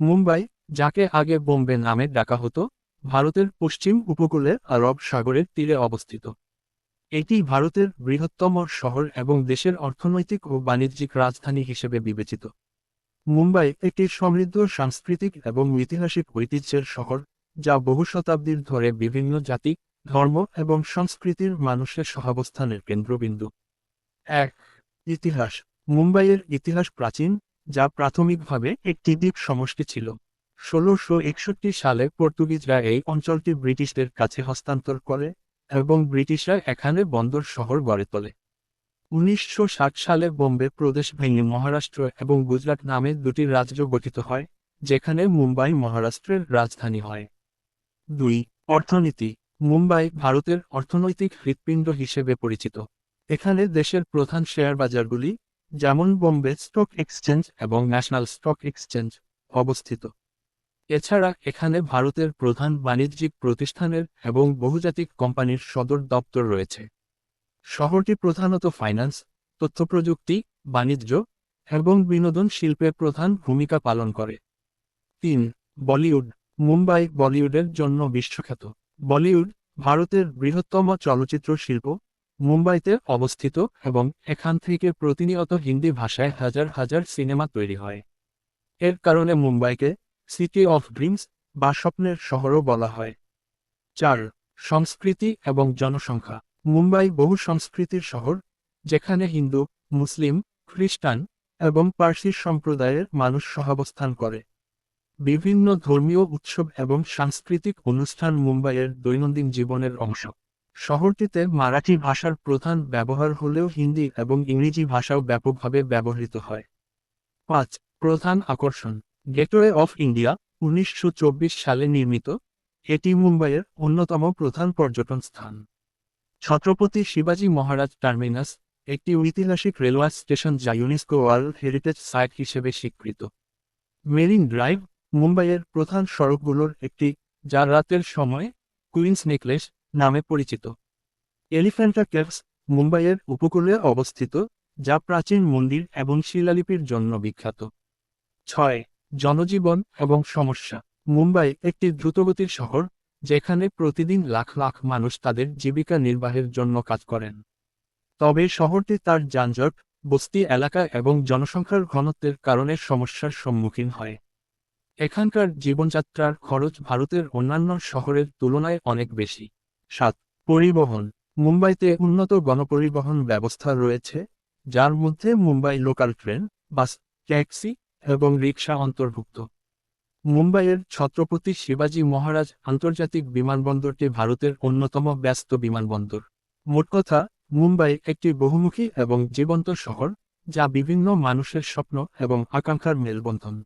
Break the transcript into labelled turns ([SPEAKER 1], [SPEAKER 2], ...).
[SPEAKER 1] মুম্বাই, যাকে আগে বোম্বে নামে ডাকা হতো, ভারতের পশ্চিম উপকূলে আরব সাগরের তীরে অবস্থিত। এটি ভারতের বৃহত্তম শহর এবং দেশের অর্থনৈতিক ও বাণিজ্যিক রাজধানী হিসেবে বিবেচিত। মুম্বাই একটি সমৃদ্ধ সাংস্কৃতিক এবং ঐতিহাসিক ঐতিহ্যের শহর, যা বহু শতাব্দীর ধরে বিভিন্ন জাতি, ধর্ম এবং সংস্কৃতির মানুষের সহাবস্থানের কেন্দ্রবিন্দু। এক, ইতিহাস। মুম্বাইয়ের ইতিহাস প্রাচীন যা প্রাথমিকভাবে একটি দ্বীপ সমষ্টি ছিল। ষোলোশো একষট্টি সালে পর্তুগিজরা এই অঞ্চলটি ব্রিটিশদের কাছে হস্তান্তর করে এবং ব্রিটিশরা এখানে বন্দর শহর গড়ে তোলে। উনিশশো ষাট সালে বোম্বে প্রদেশ ভেঙে মহারাষ্ট্র এবং গুজরাট নামে দুটি রাজ্য গঠিত হয়, যেখানে মুম্বাই মহারাষ্ট্রের রাজধানী হয়। দুই, অর্থনীতি। মুম্বাই ভারতের অর্থনৈতিক হৃৎপিণ্ড হিসেবে পরিচিত। এখানে দেশের প্রধান শেয়ার বাজারগুলি যেমন বোম্বে স্টক এক্সচেঞ্জ এবং ন্যাশনাল স্টক এক্সচেঞ্জ অবস্থিত। এছাড়া এখানে ভারতের প্রধান বাণিজ্যিক প্রতিষ্ঠানের এবং বহুজাতিক কোম্পানির সদর দপ্তর রয়েছে। শহরটি প্রধানত ফাইন্যান্স, তথ্যপ্রযুক্তি, বাণিজ্য এবং বিনোদন শিল্পে প্রধান ভূমিকা পালন করে। তিন, বলিউড। মুম্বাই বলিউডের জন্য বিশ্বখ্যাত। বলিউড ভারতের বৃহত্তম চলচ্চিত্র শিল্প মুম্বাইতে অবস্থিত এবং এখান থেকে প্রতিনিয়ত হিন্দি ভাষায় হাজার হাজার সিনেমা তৈরি হয়। এর কারণে মুম্বাইকে সিটি অফ ড্রিমস বা স্বপ্নের শহরও বলা হয়। চার, সংস্কৃতি এবং জনসংখ্যা। মুম্বাই বহু সংস্কৃতির শহর, যেখানে হিন্দু, মুসলিম, খ্রিস্টান এবং পার্সি সম্প্রদায়ের মানুষ সহাবস্থান করে। বিভিন্ন ধর্মীয় উৎসব এবং সাংস্কৃতিক অনুষ্ঠান মুম্বাইয়ের দৈনন্দিন জীবনের অংশ। শহরটিতে মারাঠি ভাষার প্রধান ব্যবহার হলেও হিন্দি এবং ইংরেজি ভাষাও ব্যাপকভাবে ব্যবহৃত হয়। পাঁচ, প্রধান আকর্ষণ। গেটওয়ে অফ ইন্ডিয়া, উনিশশো চব্বিশ সালে নির্মিত। এটি মুম্বাইয়ের অন্যতম প্রধান পর্যটন স্থান। ছত্রপতি শিবাজী মহারাজ টার্মিনাস, একটি ঐতিহাসিক রেলওয়ে স্টেশন যা ইউনেস্কো ওয়ার্ল্ড হেরিটেজ সাইট হিসেবে স্বীকৃত। মেরিন ড্রাইভ, মুম্বাইয়ের প্রধান সড়কগুলোর একটি, যা রাতের সময়, কুইন্স নেকলেস নামে পরিচিত। এলিফ্যান্টা কেভস মুম্বাইয়ের উপকূলে অবস্থিত, যা প্রাচীন মন্দির এবং শিলালিপির জন্য বিখ্যাত। ছয়, জনজীবন এবং সমস্যা। মুম্বাই একটি দ্রুতগতির শহর, যেখানে প্রতিদিন লাখ লাখ মানুষ তাদের জীবিকা নির্বাহের জন্য কাজ করেন। তবে শহরটি তার যানজট, বস্তি এলাকা এবং জনসংখ্যার ঘনত্বের কারণে সমস্যার সম্মুখীন হয়। এখানকার জীবনযাত্রার খরচ ভারতের অন্যান্য শহরের তুলনায় অনেক বেশি। সাত, পরিবহন। মুম্বাইতে উন্নত গণপরিবহন ব্যবস্থা রয়েছে, যার মধ্যে Mumbai local train, bus, taxi এবং রিক্সা অন্তর্ভুক্ত। মুম্বাইয়ের ছত্রপতি শিবাজী মহারাজ আন্তর্জাতিক বিমানবন্দরটি ভারতের অন্যতম ব্যস্ত বিমানবন্দর। মোট কথা, মুম্বাই একটি বহুমুখী এবং জীবন্ত শহর, যা বিভিন্ন মানুষের স্বপ্ন এবং আকাঙ্ক্ষার মেলবন্ধন।